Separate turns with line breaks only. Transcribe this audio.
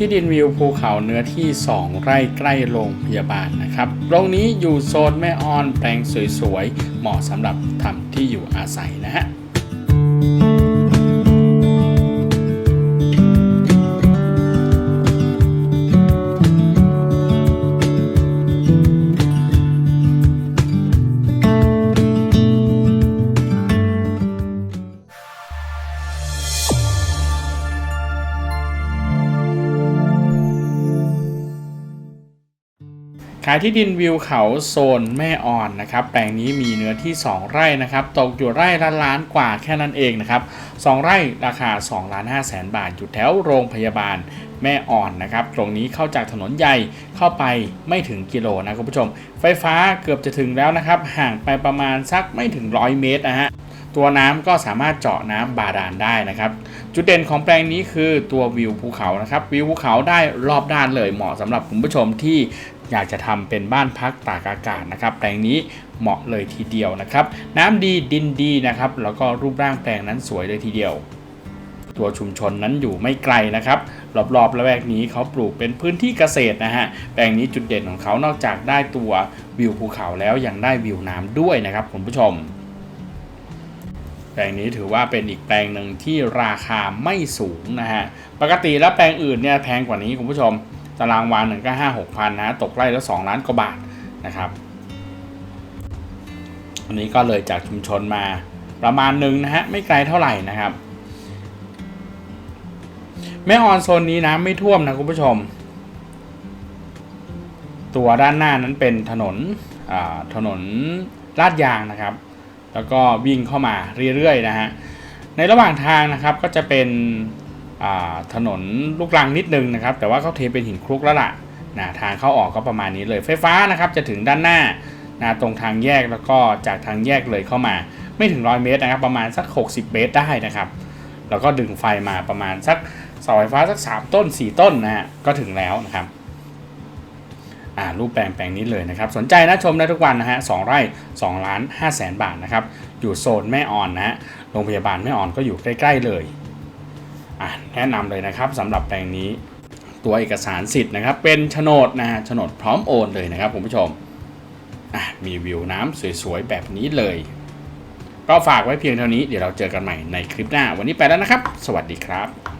ที่ดินวิวภูเขาเนื้อที่ 2 ไร่ใกล้โรงพยาบาลนะครับโรงนี้อยู่โซนแม่ออนแปลงสวยๆ เหมาะสำหรับทำที่อยู่อาศัยนะฮะ ขายที่ดินวิวเขาโซนแม่ออนนะครับ แปลงนี้มีเนื้อที่ 2 ไร่นะครับ ตกอยู่ไร่ละล้านกว่าแค่นั้นเองนะครับ 2 ไร่ราคา2ล้าน5แสนบาท อยู่แถวโรงพยาบาลแม่อ่อนนะครับ ตรงนี้เข้าจากถนนใหญ่เข้าไปไม่ถึงกิโลนะคุณผู้ชม ไฟฟ้าเกือบจะถึงแล้วนะครับ ห่างไปประมาณสักไม่ถึง 100 เมตรนะฮะตัวน้ำก็สามารถเจาะน้ำบาดาลได้นะครับ จุดเด่นของแปลงนี้คือตัววิวภูเขานะครับ วิวภูเขาได้รอบด้านเลยเหมาะสำหรับคุณผู้ชมที่ อยากจะทำเป็นบ้านพักตากอากาศนะครับ แปลงนี้เหมาะเลยทีเดียวนะครับ น้ำดีดินดีนะครับ แล้วก็รูปร่างแปลงนั้นสวยเลยทีเดียว ตัวชุมชนนั้นอยู่ไม่ไกลนะครับรอบๆละแวกนี้เขาปลูกเป็นพื้นที่เกษตรนะฮะ แปลงนี้จุดเด่นของเขานอกจากได้ตัววิวภูเขาแล้วยังได้วิวน้ำด้วยนะครับคุณผู้ชม แปลงนี้ถือว่าเป็นอีกแปลงหนึ่งที่ราคาไม่สูงนะฮะ ปกติแล้วแปลงอื่นเนี่ยแพงกว่านี้คุณผู้ชม ตารางวาหนึ่งก็ห้าหกพันนะตกไร่ละสองล้านกว่าบาทนะครับ อันนี้ก็เลยจากชุมชนมาประมาณหนึ่งนะฮะไม่ไกลเท่าไหร่นะครับ แม่ออนโซนนี้น้ำไม่ท่วมนะคุณผู้ชม ตัวด้านหน้านั้นเป็นถนนถนนลาดยางนะครับ แล้วก็วิ่งเข้ามาเรื่อยๆนะฮะในระหว่างทางนะครับก็จะเป็น ถนนลูกรังนิดนึงนะครับ แต่ว่าเขาเทเป็นหินคลุกแล้วล่ะนะทางเข้าออกก็ประมาณนี้เลยไฟฟ้านะครับจะถึงด้านหน้านะตรงทางแยกแล้วก็จากทางแยกเลยเข้ามา ไม่ถึง 100 เมตรนะครับ ประมาณสัก 60 เมตรได้นะครับ แล้วก็ดึงไฟมาประมาณสักเสาไฟฟ้าสัก 3 ต้น 4 ต้นนะฮะก็ถึงแล้วนะครับรูปแปลงแปลงนี้เลยนะครับ สนใจนะชมได้ทุกวันนะฮะสองไร่2ล้าน5แสนบาทนะครับ อยู่โซนแม่อ่อนนะฮะโรงพยาบาลแม่อ่อนก็อยู่ใกล้ ๆ เลย แนะนำเลยนะครับสำหรับแปลงนี้ ตัวเอกสารสิทธิ์นะครับ เป็นโฉนดนะโฉนดพร้อมโอนเลยนะครับคุณผู้ชมมีวิวน้ำสวยๆ แบบนี้เลย ก็ฝากไว้เพียงเท่านี้เดี๋ยวเราเจอกันใหม่ในคลิปหน้า วันนี้ไปแล้วนะครับ สวัสดีครับ